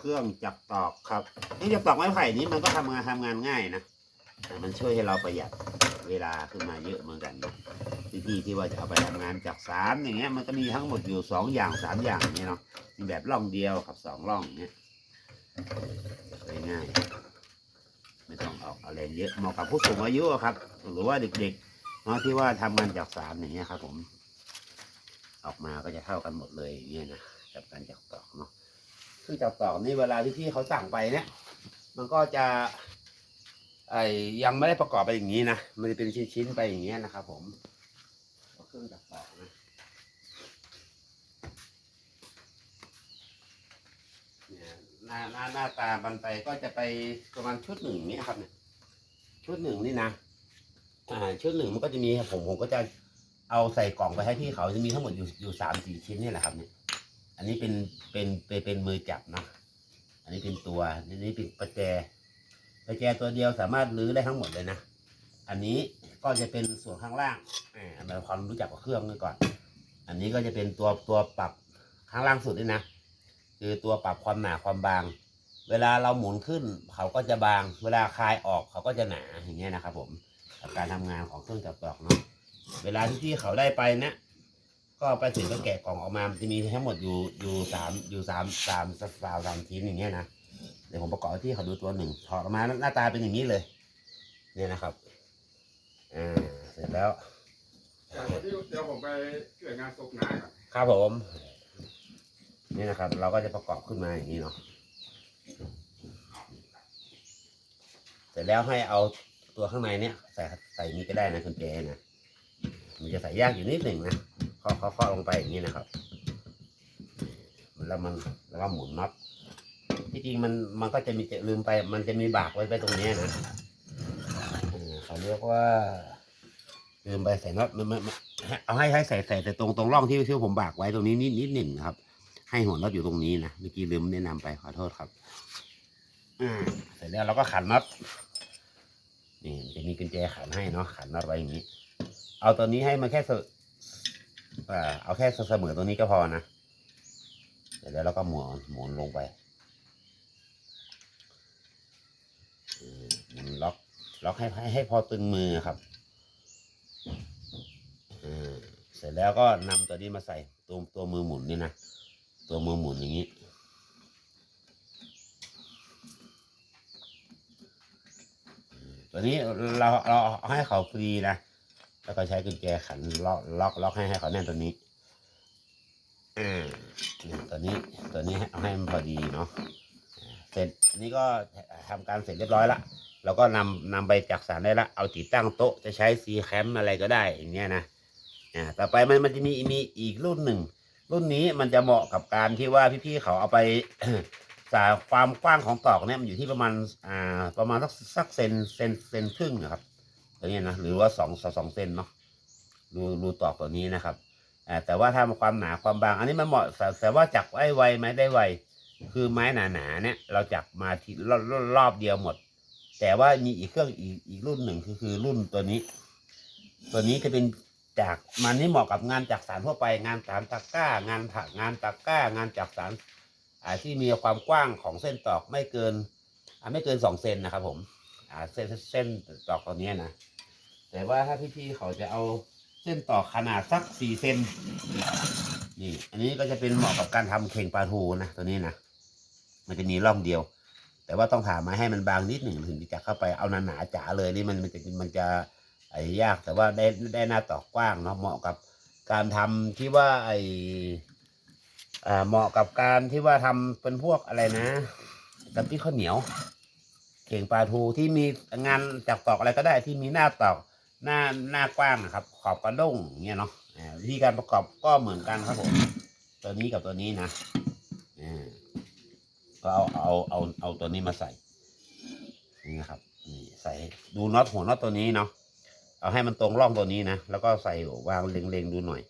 เครื่องจักรตอกครับเครื่จักรตอกไม้ไผ่นี้มันก็ทำงานทำงานง่ายนะแต่มันช่วยให้เราประหยัดเวลาขึ้นมาเยอะเหมือนกันนะพี่ที่ว่าจะเอาไปทำงานจักสารอย่างเงี้ยมันก็มีทั้งหมดอยู่สองอย่างสามอย่างเนี่ยเนาะมีแบบร่องเดียวกับสองร่องเนี้ยง่ายไม่ต้องออกอะไรเยอะเหมาะกับผู้สูงอายุครับ หรือว่าเด็กๆเนาะที่ว่าทำงานจักสารอย่างเงี้ยครับผม ออกมาก็จะเท่ากันหมดเลยอย่างเงี้ยนะกับการจักตอกเนาะ ซึ่งจักตอนี่เวลาที่พี่เขาสั่งไปเนี่ย มันก็จะไอ้ยังไม่ได้ประกอบไปอย่างนี้นะ มันจะเป็นชิ้นๆไปอย่างเงี้ยนะครับผมเครื่องจักตอนะเนี่ยหน้าหน้าหน้าตามันไปก็จะไปประมาณชุดหนึ่งเนี่ยครับเนี่ยชุดหนึ่งนี่นะอ่าชุดหนึ่งมันก็จะมีผมผมก็จะเอาใส่กล่องไปให้พี่เขาจะมีทั้งหมดอยู่อยู่สามสี่ชิ้นนี่แหละครับเนี่ย อันนี้เป็นเป็นเป็นเป็นมือจับนะ อันนี้เป็นตัวอันนี้เป็นประแจ ประแจตัวเดียวสามารถรื้อได้ทั้งหมดเลยนะ อันนี้ก็จะเป็นส่วนข้างล่างอ่าเราความรู้จักกับเครื่องกันก่อน อันนี้ก็จะเป็นตัวตัวปรับข้างล่างสุดนี่นะ คือตัวปรับความหนาความบาง เวลาเราหมุนขึ้น เขาก็จะบาง เวลาคลายออกเขาก็จะหนาอย่างเงี้ยนะครับผมการทำงานของเครื่องจับตอกเนาะ เวลาที่พี่เขาได้ไปนะ ก็ไปถึงก็แกะกล่องออกมามันจะมีทั้งหมดอยู่อยู่สามอยู่สามสามสามสามชิ้นอย่างเงี้ยนะเดี๋ยวผมประกอบให้พี่เขาดูตัวหนึ่งถอดออกมาหน้าตาเป็นอย่างนี้เลย เนี่ยนะครับอ่าเสร็จแล้วเดี๋ยวผมไปเกิดงานศพนายก่อนครับผมนี่นะครับ เราก็จะประกอบขึ้นมาอย่างนี้เนาะเสร็จแล้วให้เอาตัวข้างในเนี่ยใส่ใส่นี้ก็ได้นะคุณเจนะมันจะใส่ยากอยู่นิดหนึ่งนะ เคาะเคาะเคาะลงไปอย่างนี้นะครับ แล้วมันแล้วก็หมุนน็อตที่จริงมันมันก็จะมีจะลืมไป มันจะมีบากไว้ไปตรงนี้นะเออเขาเรียกว่าลืมไปใส่น็อตมันมันมันเอาให้ให้ใส่ใส่แต่ตรงตรงร่องที่ที่ผมบากไว้ตรงนี้นิดนิดหนึ่งนะครับ ให้หัวน็อตอยู่ตรงนี้นะเมื่อกี้ลืมแนะนำไปขอโทษครับอ่าเสร็จแล้วเราก็ขันน็อตนี่จะมีกุญแจขันให้เนาะขันน็อตไว้อย่างนี้ เอาตัวนี้ให้มันแค่ เอาแค่เสมอตัวนี้ก็พอนะเสร็จแล้วเราก็หมุนหมุนลงไปหมุนล็อกล็อกให้ให้ให้พอตึงมือครับเสร็จแล้วก็นำตัวนี้มาใส่ตัวตัวมือหมุนนี่นะ ตัวมือหมุนอย่างนี้ตัวนี้เราเราให้เขาฟรีนะ แล้วก็ใช้กุญแจขันล็อกล็อกล็อกให้ให้เขาแน่นตัวนี้อ่าเนี่ยตัวนี้ตัวนี้เอาให้มันพอดีเนาะเสร็จนนี้ก็ทำการเสร็จเรียบร้อยละเราก็นำนำไปจักสารได้ละเอาติดตั้งโต๊ะจะใช้ซีแคมอะไรก็ได้อย่างเงี้ยนะอ่าต่อไปมันมันจะมีมีอีกรุ่นหนึ่ง รุ่นนี้มันจะเหมาะกับการที่ว่าพี่ๆเขาเอาไปสายความกว้างของตอกเนี่ยมันอยู่ที่ประมาณอ่าประมาณสักสักเซนเซนเซนครึ่งนะครับ ตัวนี้นะหรือว่าสองสองเซนเนาะรูรูตอกตัวนี้นะครับอ่าแต่ว่าถ้าความหนาความบาง อันนี้มันเหมาะแต่ว่าจักไว้ไวไหมได้ไวคือไม้หนาๆเนี่ย เราจักมาทีรอบรอบเดียวหมด แต่ว่ามีอีกเครื่องอีกอีกรุ่นหนึ่งคือคือรุ่นตัวนี้ ตัวนี้จะเป็นจากมันนี่เหมาะกับงานจักสารทั่วไป งานสารตะก้างานถักงานตะก้างานจักสารอ่าที่มีความกว้างของเส้นตอกไม่เกินอ่าไม่เกินสองเซนนะครับผมอ่าเส้นเส้นตอกตัวนี้นะ แต่ว่าถ้าพี่ๆเขาจะเอาเส้นต่อขนาดสักสี่เซนนี่ อันนี้ก็จะเป็นเหมาะกับการทำเข่งปลาทูนะตัวนี้นะมันจะมีร่องเดียว แต่ว่าต้องผ่าม้ให้มันบางนิดหนึ่งถึงจะเข้าไปเอาหนาๆจ๋าเลยนี่มันมันจะมันจะไอ้ยากแต่ว่าได้ได้หน้าตอกกว้างเนาะเหมาะกับการทำที่ว่าไอ้อ่าเหมาะกับการที่ว่าทำเป็นพวกอะไรนะกับพี่ข้าวเหนียว เข่งปลาทูที่มีงานจากตอกอะไรก็ได้ที่มีหน้าตอก หน้าหน้ากว้างนะครับ ขอบกระด้งเงี้ยเนาะวิธีการประกอบก็เหมือนกันครับผม ตัวนี้กับตัวนี้นะอ่าก็เอาเอาเอาเอาตัวนี้มาใส่ นี่นะครับนี่ใส่ดูน็อตหัวน็อตตัวนี้เนาะเอาให้มันตรงร่องตัวนี้นะแล้วก็ใส่วางเล็งๆดูหน่อย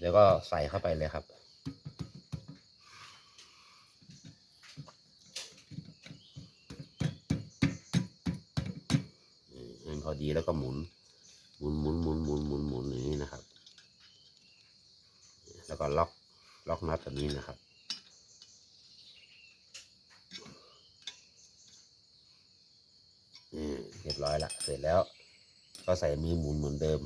แล้วก็ใส่เข้าไปเลยครับ อดีแล้วก็หมุน หมุนหมุนหมุนหมุนหมุนหมุนอย่างนี้นะครับ แล้วก็ล็อกล็อกน็อตแบบนี้นะครับ เรียบร้อยละเสร็จแล้ว ก็ใส่มีหมุนเหมือนเดิม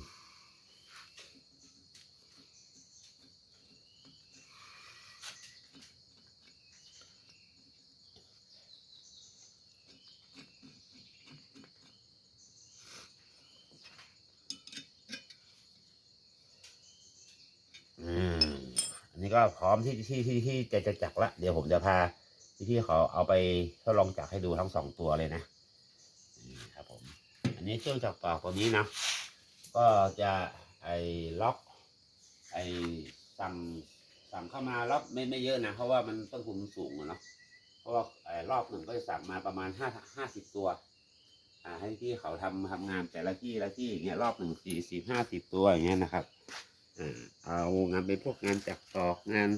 นนี้ก็พร้อมที่ที่ที่ที่จะจะจักละ เดี๋ยวผมจะพาพี่พี่ๆเขาเอาไปทดลองจักให้ดูทั้งสองตัวเลยนะนี่ครับผม อันนี้เครื่องจักรตอกตัวนี้นะก็จะไอ้ล็อก ไอ้สั่งสั่งเข้ามาล็อกไม่ไม่เยอะนะเพราะว่ามันต้นทุนสูงอะเนาะเพราะว่าไอ้รอบหนึ่งก็จะสั่งมาประมาณห้าห้าสิบตัว อ่า ให้พี่เขาทำทำงานแต่ละที่ละที่อย่างเงี้ยรอบหนึ่งสี่สิบห้าสิบตัวอย่างเงี้ยนะครับ เอางานเป็นพวกงานจักตอกงาน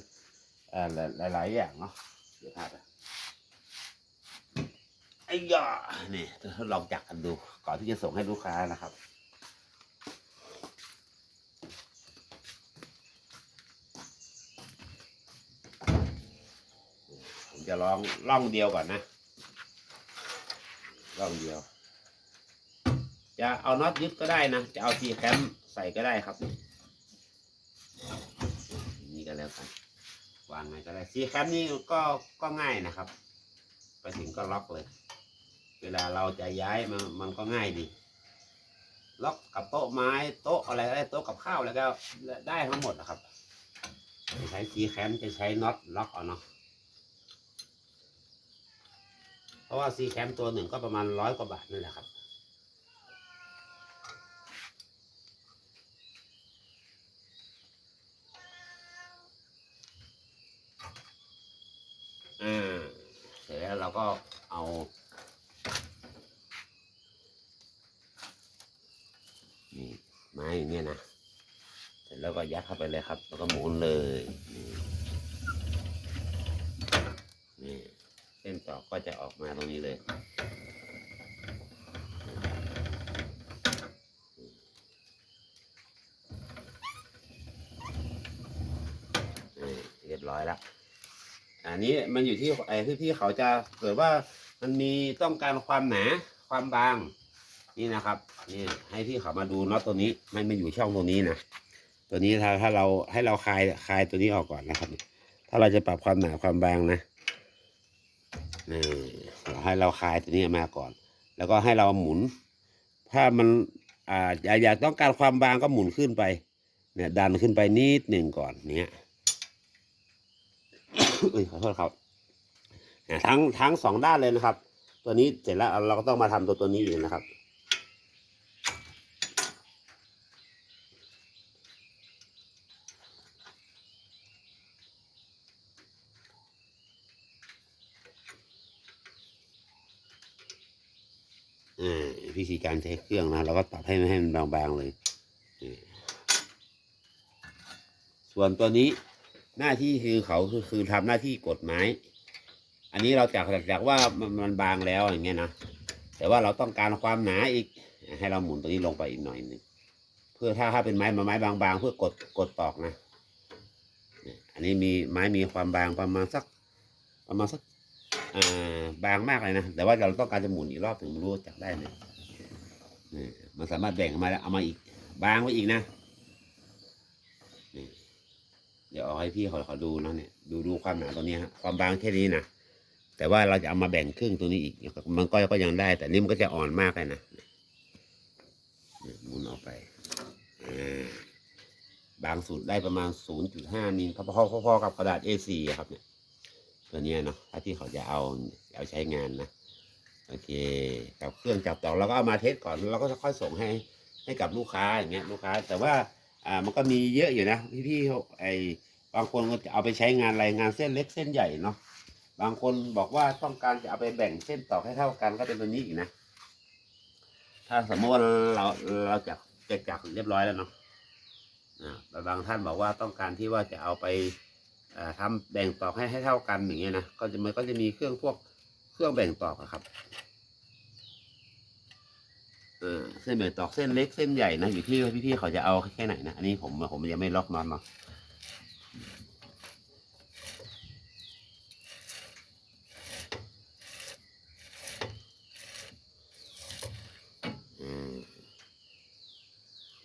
หลายหลายๆอย่างเนาะเดี๋ยวพาไปไอ้ยานี่ทดลองจักกันดู ก่อนที่จะส่งให้ลูกค้านะครับผมจะลองล่องเดียวก่อนนะล่องเดียว จะเอาน็อตยึดก็ได้นะ จะเอาทีแคมใส่ก็ได้ครับ แล้วกันวางไงก็ได้ซีแคมนี่ก็ก็ง่ายนะครับ ไปถึงก็ล็อกเลย เวลาเราจะย้ายมันมันก็ง่ายดี ล็อกกับโต๊ะไม้โต๊ะอะไรก็ได้โต๊ะกับข้าวแล้วก็ได้ทั้งหมดนะครับจะใช้ซีแคมจะใช้น็อตล็อกเอาเนาะเพราะว่าซีแคมตัวหนึ่งก็ประมาณร้อยกว่าบาทนั่นแหละครับ อ่า เสร็จแล้วเราก็เอานี่ไม้อย่างเงี้ยนะเสร็จแล้วก็ยัดเข้าไปเลยครับ แล้วก็หมุนเลยนี่เส้นต่อก็จะออกมาตรงนี้เลย นี่เรียบร้อยแล้ว อันนี้มันอยู่ที่ไอ้ที่พี่เขาจะเกิดว่ามันมีต้องการความหนาความบาง นี่นะครับนี่ให้พี่เขามาดูน็อตตัวนี้ไม่ไม่อยู่ช่องตรงนี้นะตัวนี้ถ้าถ้าเราให้เราคลายคลายตัวนี้ออกก่อนนะครับ ถ้าเราจะปรับความหนาความบางนะนี่ให้เราคลายตัวนี้มาก่อน แล้วก็ให้เราหมุน ถ้ามันอ่าอยากอยากต้องการความบางก็หมุนขึ้นไปเนี่ยดันขึ้นไปนิดหนึ่งก่อนเนี้ย อุ้ยขอโทษครับอ่าทั้งทั้งสองด้านเลยนะครับ ตัวนี้เสร็จแล้วเราก็ต้องมาทำตัวตัวนี้อีกนะครับอ่าวิธีการใช้เครื่องนะเราก็ปรับให้ให้มันบางๆเลย ส่วนตัวนี้ หน้าที่คือเขาคือคือทำหน้าที่กดไม้อันนี้เราจากจากว่ามันมันบางแล้วอย่างเงี้ยนะ แต่ว่าเราต้องการความหนาอีก ให้เราหมุนตัวนี้ลงไปอีกหน่อยหนึ่งเพื่อถ้าถ้าเป็นไม้ไม้บางๆ เพื่อกดกดตอกนะ อันนี้มีไม้มีความบางประมาณสักประมาณสักอ่าบางมากเลยนะ แต่ว่าเราต้องการจะหมุนอีกรอบถึงรู้จักได้เลยนี่มันสามารถแบ่งออกมาแล้วเอามาอีกบางไว้อีกนะ เดี๋ยวเอาให้พี่เขาเขาดูนะเนี่ยดูดูความหนาตัวนี้ฮะความบางแค่นี้นะแต่ว่าเราจะเอามาแบ่งครึ่งตัวนี้อีกมันก็ก็ยังได้ แต่นี่มันก็จะอ่อนมากเลยนะนี่หมุนออกไปบางสุดได้ประมาณ 0.5มิลพอๆพอๆกับกระดาษ A4 ครับเนี่ยตัวนี้เนาะถ้าที่เขาจะเอาเอาใช้งานนะโอเคกับเครื่องจับตอกเราก็เอามาเทสก่อนเราก็จะค่อยส่งให้ให้กับลูกค้าอย่างเงี้ยลูกค้า แต่ว่า อ่ามันก็มีเยอะอยู่นะพี่ๆเขาไอบางคนก็จะเอาไปใช้งานอะไรงานเส้นเล็กเส้นใหญ่เนาะบางคนบอกว่าต้องการจะเอาไปแบ่งเส้นต่อให้เท่ากันก็เป็นตัวนี้อีกนะ ถ้าสมมติว่าเราเราจักจะจักเรียบร้อยแล้วเนาะอ่าบางท่านบอกว่าต้องการที่ว่าจะเอาไปอ่าทำแบ่งตอกให้ให้เท่ากันอย่างเงี้ยนะก็จะมันก็จะมีเครื่องพวกเครื่องแบ่งตอกอครับ ออเส้นแบ่งตอกเส้นเล็กเส้นใหญ่นะอยู่ที่พี่ๆเขาจะเอาแค่ไหนนะอันนี้ผมผมยังไม่ล็อกน็อตเนาะ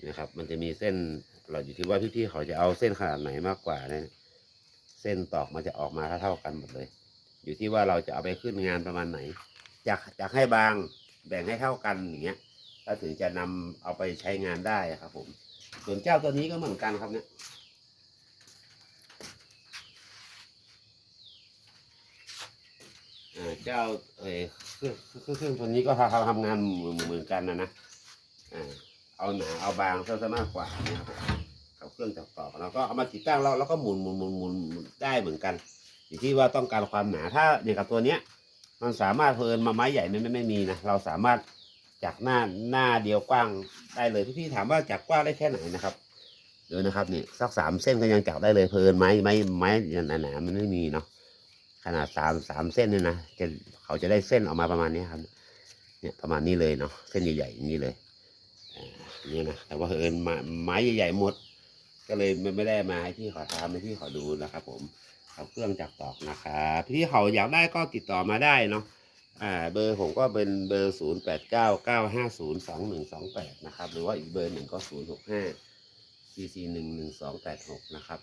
นะครับ มันจะมีเส้นเราอยู่ที่ว่าพี่ๆเขาจะเอาเส้นขนาดไหนมากกว่าเนี่ยเส้นตอกมันจะออกมาเท่าๆกันหมดเลย อยู่ที่ว่าเราจะเอาไปขึ้นงานประมาณไหนอยากอยากให้บางแบ่งให้เท่ากันอย่างเงี้ย แล้วถึงจะนำเอาไปใช้งานได้ครับ ผม ส่วนเจ้าตัวนี้ก็เหมือนกันครับเนี่ยเจ้าเออเครื่องเครื่องตัวนี้ก็ทำทำงานเหมือนกันนะนะเอาหนาเอาบางซะมากกว่านะครับเอาเครื่องจักรต่อแล้วก็เอามาติดตั้งแล้วแล้วก็หมุนหมุนหมุนหมุนหมุนได้เหมือนกัน อยู่ที่ว่าต้องการความหนาถ้าเนี่ยกับตัวเนี้ย มันสามารถเพลินมาไม้ใหญ่ไม่ไม่ไม่มีนะเราสามารถ จากหน้าหน้าเดียวกว้างได้เลยพี่ๆถามว่าจากกว้างได้แค่ไหนนะครับเดี๋ยวนะครับนี่สักสามเส้นก็ยังจักได้เลยเพลินไม้ไม้ไม้หนาๆมันไม่มีเนาะขนาดสามสามเส้นเนี่ยนะจะเขาจะได้เส้นออกมาประมาณนี้ครับเนี่ยประมาณนี้เลยเนาะเส้นใหญ่ๆอย่างนี้เลยเนี่ยนะแต่ว่าเอิญไม้ใหญ่ๆหมด ก็เลยไม่ได้มาให้พี่ขอทำให้พี่ขอดูนะครับ ผมเอาเครื่องจักรตอกนะครับพี่เขาอยากได้ก็ติดต่อมาได้เนาะ อ่าเบอร์ผมก็เป็นเบอร์ศูนย์แปดเก้าเก้าห้าศูนย์สองหนึ่งสองแปดนะครับ หรือว่าอีกเบอร์หนึ่งก็ศูนย์หกห้าซีซีหนึ่งหนึ่งสองแปดหกนะครับ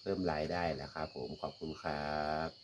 เพิ่มรายได้แล้วครับผมขอบคุณครับ